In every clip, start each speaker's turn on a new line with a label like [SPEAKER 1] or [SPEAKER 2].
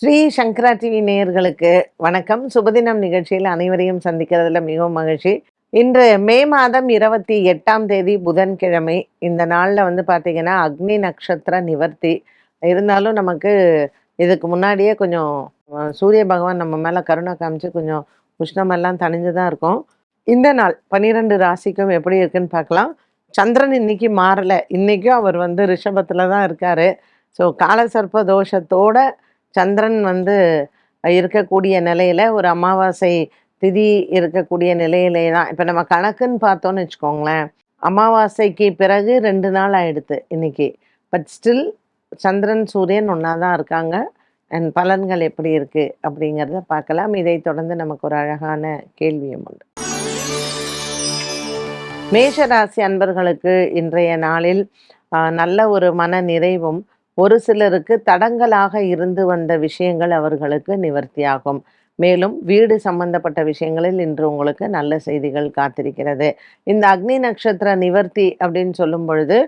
[SPEAKER 1] ஸ்ரீ சங்கரா TV நேயர்களுக்கு வணக்கம். சுபதினம் நிகழ்ச்சியில் அனைவரையும் சந்திக்கிறதுல மிகவும் மகிழ்ச்சி. இன்று மே மாதம் இருபத்தி எட்டாம் தேதி புதன்கிழமை. இந்த நாளில் வந்து பார்த்தீங்கன்னா அக்னி நட்சத்திர நிவர்த்தி. இருந்தாலும் நமக்கு இதுக்கு முன்னாடியே கொஞ்சம் சூரிய பகவான் நம்ம மேலே கருணை காமிச்சு கொஞ்சம் உஷ்ணமெல்லாம் தணிஞ்சு தான் இருக்கும். இந்த நாள் பன்னிரெண்டு ராசிக்கும் எப்படி இருக்குன்னு பார்க்கலாம் சந்திரன் இன்னைக்கு மாறலை. இன்றைக்கும் அவர் வந்து ரிஷபத்தில் தான் இருக்கார். ஸோ காலசர்ப்ப தோஷத்தோட சந்திரன் வந்து இருக்கக்கூடிய நிலையில ஒரு அமாவாசை திதி இருக்கக்கூடிய நிலையிலே தான். இப்போ நம்ம கணக்குன்னு பார்த்தோன்னு வச்சுக்கோங்களேன். அமாவாசைக்கு பிறகு ரெண்டு நாள் ஆயிடுது இன்னைக்கு. பட் ஸ்டில் சந்திரன் சூரியன் ஒன்றா தான் இருக்காங்க. அண்ட் பலன்கள் எப்படி இருக்கு அப்படிங்கிறத பார்க்கலாம். இதை தொடர்ந்து நமக்கு ஒரு அழகான கேள்வியும் உண்டு. மேஷராசி அன்பர்களுக்கு இன்றைய நாளில் நல்ல ஒரு மன நிறைவும் ஒரு சிலருக்கு தடங்கலாக இருந்து வந்த விஷயங்கள் அவர்களுக்கு நிவர்த்தியாகும். மேலும் வீடு சம்பந்தப்பட்ட விஷயங்களில் இன்று உங்களுக்கு நல்ல செய்திகள் காத்திருக்கிறது. இந்த அக்னி நட்சத்திர நிவர்த்தி அப்படின்னு சொல்லும் பொழுது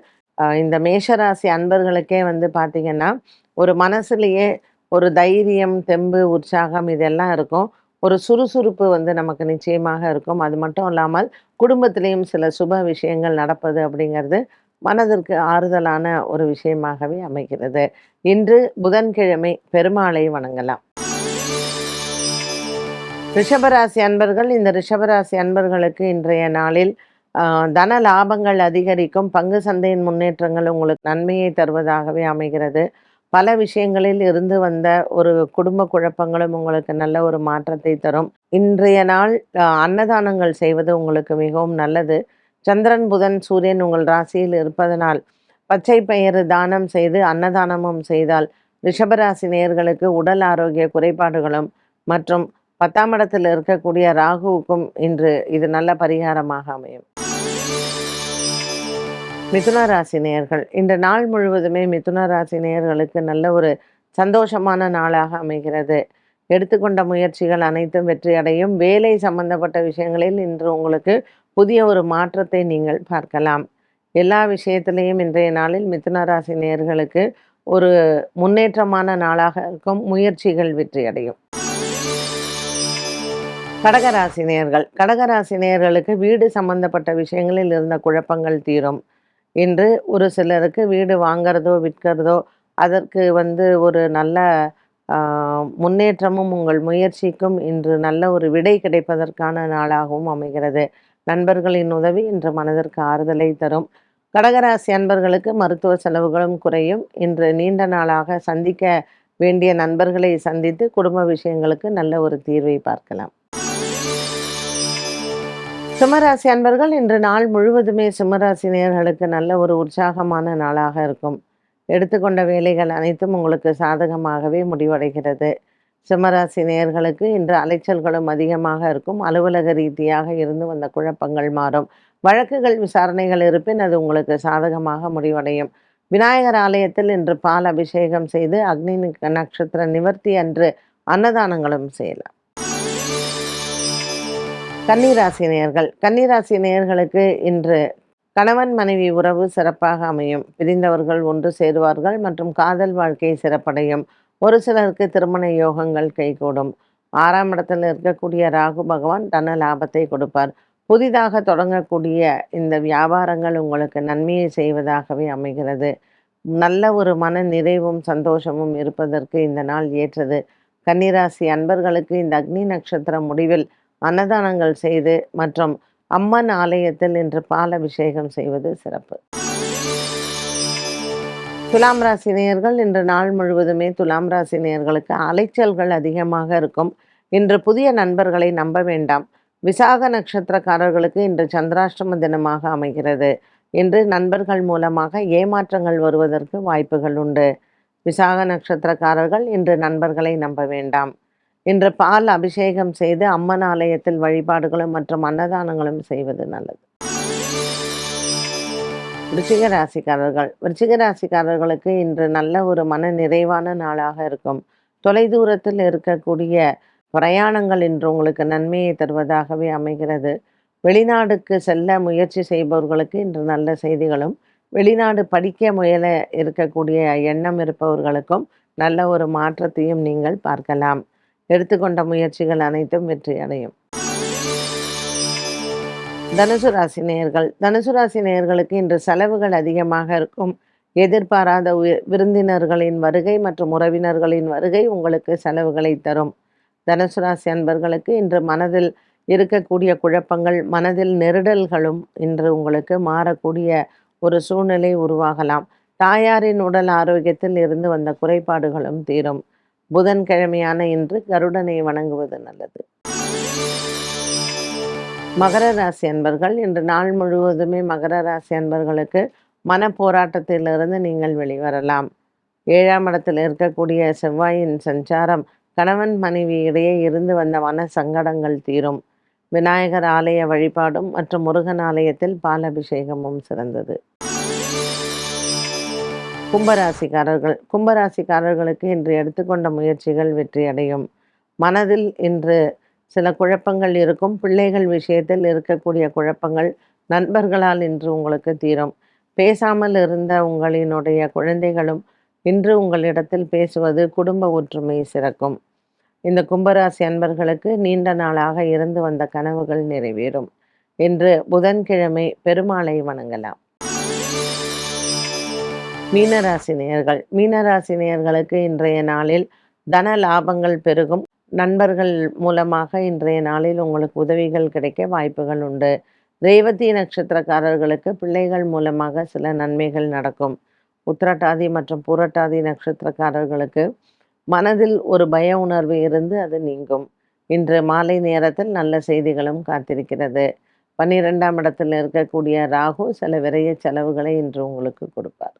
[SPEAKER 1] இந்த மேஷராசி அன்பர்களுக்கே வந்து பார்த்தீங்கன்னா ஒரு மனசுலேயே ஒரு தைரியம் தெம்பு உற்சாகம் இதெல்லாம் இருக்கும். ஒரு சுறுசுறுப்பு வந்து நமக்கு நிச்சயமாக இருக்கும். அது மட்டும் இல்லாமல் குடும்பத்திலையும் சில சுப விஷயங்கள் நடப்பது அப்படிங்கிறது மனதிற்கு ஆறுதலான ஒரு விஷயமாகவே அமைகிறது. இன்று புதன்கிழமை பெருமாளை வணங்கலாம். ரிஷபராசி அன்பர்கள் இந்த ரிஷபராசி அன்பர்களுக்கு இன்றைய நாளில் தன லாபங்கள் அதிகரிக்கும் பங்கு சந்தையின் முன்னேற்றங்கள் உங்களுக்கு நன்மையை தருவதாகவே அமைகிறது. பல விஷயங்களில் இருந்து வந்த ஒரு குடும்ப குழப்பங்களும் உங்களுக்கு நல்ல ஒரு மாற்றத்தை தரும். இன்றைய நாள் அன்னதானங்கள் செய்வது உங்களுக்கு மிகவும் நல்லது. சந்திரன் புதன் சூரியன் உங்கள் ராசியில் இருப்பதனால் பச்சை பயிறு தானம் செய்து அன்னதானமும் செய்தால் ரிஷபராசி நேயர்களுக்கு உடல் ஆரோக்கிய குறைபாடுகளும் மற்றும் பத்தாம் இடத்தில் இருக்கக்கூடிய ராகுவுக்கும் இன்று இது நல்ல பரிகாரமாக அமையும். மிதுன ராசி நேயர்கள் இந்த நாள் முழுவதுமே மிதுன ராசி நேயர்களுக்கு நல்ல ஒரு சந்தோஷமான நாளாக அமைகிறது. எடுத்துக்கொண்ட முயற்சிகள் அனைத்தும் வெற்றி அடையும். வேலை சம்பந்தப்பட்ட விஷயங்களில் இன்று உங்களுக்கு புதிய ஒரு மாற்றத்தை நீங்கள் பார்க்கலாம். எல்லா விஷயத்திலையும் இன்றைய நாளில் மிதுன ராசி ஒரு முன்னேற்றமான நாளாக இருக்கும். முயற்சிகள் வெற்றி அடையும் கடகராசி நேர்கள் கடகராசி நேர்களுக்கு வீடு சம்பந்தப்பட்ட விஷயங்களில் இருந்த குழப்பங்கள் தீரும். இன்று ஒரு சிலருக்கு வீடு வாங்குறதோ விற்கிறதோ அதற்கு வந்து ஒரு நல்ல முன்னேற்றமும் உங்கள் முயற்சிக்கும் இன்று நல்ல ஒரு விடை கிடைப்பதற்கான நாளாகவும் அமைகிறது. நண்பர்களின் உதவி இன்று மனதிற்கு ஆறுதலை தரும். கடகராசி அன்பர்களுக்கு மருத்துவ செலவுகளும் குறையும். இன்று நீண்ட நாளாக சந்திக்க வேண்டிய நண்பர்களை சந்தித்து குடும்ப விஷயங்களுக்கு நல்ல ஒரு தீர்வை பார்க்கலாம். சிம்மராசி அன்பர்கள் இன்று நாள் முழுவதுமே சிம்மராசினியர்களுக்கு நல்ல ஒரு உற்சாகமான நாளாக இருக்கும். எடுத்துக்கொண்ட வேலைகள் அனைத்தும் உங்களுக்கு சாதகமாகவே முடிவடைகிறது. சிம்மராசி நேயர்களுக்கு இன்று அலைச்சல்களும் அதிகமாக இருக்கும். அலுவலக ரீதியாக இருந்து வந்த குழப்பங்கள் மாறும். வழக்குகள் விசாரணைகள் இருப்பின் அது உங்களுக்கு சாதகமாக முடிவடையும். விநாயகர் ஆலயத்தில் இன்று பால் அபிஷேகம் செய்து அக்னி நட்சத்திர நிவர்த்தி அன்று அன்னதானங்களும் செய்யலாம். கன்னிராசி நேயர்கள். கன்னிராசி நேயர்களுக்கு இன்று கணவன் மனைவி உறவு சிறப்பாக அமையும். பிரிந்தவர்கள் ஒன்று சேருவார்கள் மற்றும் காதல் வாழ்க்கை சிறப்படையும். ஒரு சிலருக்கு திருமண யோகங்கள் கைகூடும். ஆறாம் இடத்தில் இருக்கக்கூடிய ராகு பகவான் தன லாபத்தை கொடுப்பார். புதிதாக தொடங்கக்கூடிய இந்த வியாபாரங்கள் உங்களுக்கு நன்மையை செய்வதாகவே அமைகிறது. நல்ல ஒரு மன நிறைவும் சந்தோஷமும் இருப்பதற்கு இந்த நாள் ஏற்றது. கன்னிராசி அன்பர்களுக்கு இந்த அக்னி நட்சத்திரம் முடிவில் அன்னதானங்கள் செய்து மற்றும் அம்மன் ஆலயத்தில் இன்று பால் அபிஷேகம் செய்வது சிறப்பு. துலாம் ராசி நேயர்கள் இன்று நாள் முழுவதுமே துலாம் ராசி நேயர்களுக்கு அலைச்சல்கள் அதிகமாக இருக்கும். இன்று புதிய நண்பர்களை நம்ப வேண்டாம். விசாக நட்சத்திரக்காரர்களுக்கு இன்று சந்திராஷ்டம தினமாக அமைகிறது. இன்று நண்பர்கள் மூலமாக ஏமாற்றங்கள் வருவதற்கு வாய்ப்புகள் உண்டு. விசாக நட்சத்திரக்காரர்கள் இன்று நண்பர்களை நம்ப வேண்டாம். இன்று பால் அபிஷேகம் செய்து அம்மன் ஆலயத்தில் வழிபாடுகளும் மற்றும் அன்னதானங்களும் செய்வது நல்லது. விருச்சிக ராசிக்காரர்கள் விருச்சிக ராசிக்காரர்களுக்கு இன்று நல்ல ஒரு மன நிறைவான நாளாக இருக்கும். தொலைதூரத்தில் இருக்கக்கூடிய பிரயாணங்கள் இன்று உங்களுக்கு நன்மையை தருவதாகவே அமைகிறது. வெளிநாடுக்கு செல்ல முயற்சி செய்பவர்களுக்கு இன்று நல்ல செய்திகளும் வெளிநாடு படிக்க முயல இருக்கக்கூடிய எண்ணம் இருப்பவர்களுக்கும் நல்ல ஒரு மாற்றத்தையும் நீங்கள் பார்க்கலாம். எடுத்துக்கொண்ட முயற்சிகள் அனைத்தும் வெற்றி அடையும் தனுசு ராசி நேயர்கள் தனுசு ராசி நேயர்களுக்கு இன்று செலவுகள் அதிகமாக இருக்கும். எதிர்பாராத விருந்தினர்களின் வருகை மற்றும் உறவினர்களின் வருகை உங்களுக்கு செலவுகளை தரும். தனுசு ராசி அன்பர்களுக்கு இன்று மனதில் இருக்கக்கூடிய குழப்பங்கள் மனதில் நெருடல்களும் இன்று உங்களுக்கு மாறக்கூடிய ஒரு சூழ்நிலை உருவாகலாம். தாயாரின் உடல் ஆரோக்கியத்தில் இருந்து வந்த குறைபாடுகளும் தீரும். புதன்கிழமையான இன்று கருடனை வணங்குவது நல்லது. மகர ராசி அன்பர்கள் இன்று நாள் முழுவதுமே மகர ராசி அன்பர்களுக்கு மன போராட்டத்திலிருந்து நீங்கள் வெளிவரலாம். ஏழாம் இடத்தில் இருக்கக்கூடிய செவ்வாயின் சஞ்சாரம் கணவன் மனைவி இடையே இருந்து வந்த மன சங்கடங்கள் தீரும். விநாயகர் ஆலய வழிபாடும் மற்றும் முருகன் ஆலயத்தில் பாலபிஷேகமும் சிறந்தது. கும்பராசிக்காரர்கள் கும்பராசிக்காரர்களுக்கு இன்று எடுத்துக்கொண்ட முயற்சிகள் வெற்றியடையும். மனதில் இன்று சில குழப்பங்கள் இருக்கும். பிள்ளைகள் விஷயத்தில் இருக்கக்கூடிய குழப்பங்கள் நண்பர்களால் இன்று உங்களுக்கு தீரும். பேசாமல் இருந்த உங்களினுடைய குழந்தைகளும் இன்று உங்களிடத்தில் பேசுவது குடும்ப ஒற்றுமை சிறக்கும். இந்த கும்பராசி அன்பர்களுக்கு நீண்ட நாளாக இருந்து வந்த கனவுகள் நிறைவேறும். இன்று புதன்கிழமை பெருமாளை வணங்கலாம். மீனராசி நேயர்கள். மீனராசி நேயர்களுக்கு இன்றைய நாளில் தன லாபங்கள் பெருகும். நண்பர்கள் மூலமாக இன்றைய நாளில் உங்களுக்கு உதவிகள் கிடைக்க வாய்ப்புகள் உண்டு. ரேவதி நட்சத்திரக்காரர்களுக்கு பிள்ளைகள் மூலமாக சில நன்மைகள் நடக்கும். உத்திரட்டாதி மற்றும் புரட்டாதி நட்சத்திரக்காரர்களுக்கு மனதில் ஒரு பய உணர்வு இருந்து அது நீங்கும். இன்று மாலை நேரத்தில் நல்ல செய்திகளும் காத்திருக்கிறது. பன்னிரெண்டாம் இடத்தில் இருக்கக்கூடிய ராகு சில விரைய செலவுகளை இன்று உங்களுக்கு கொடுப்பார்.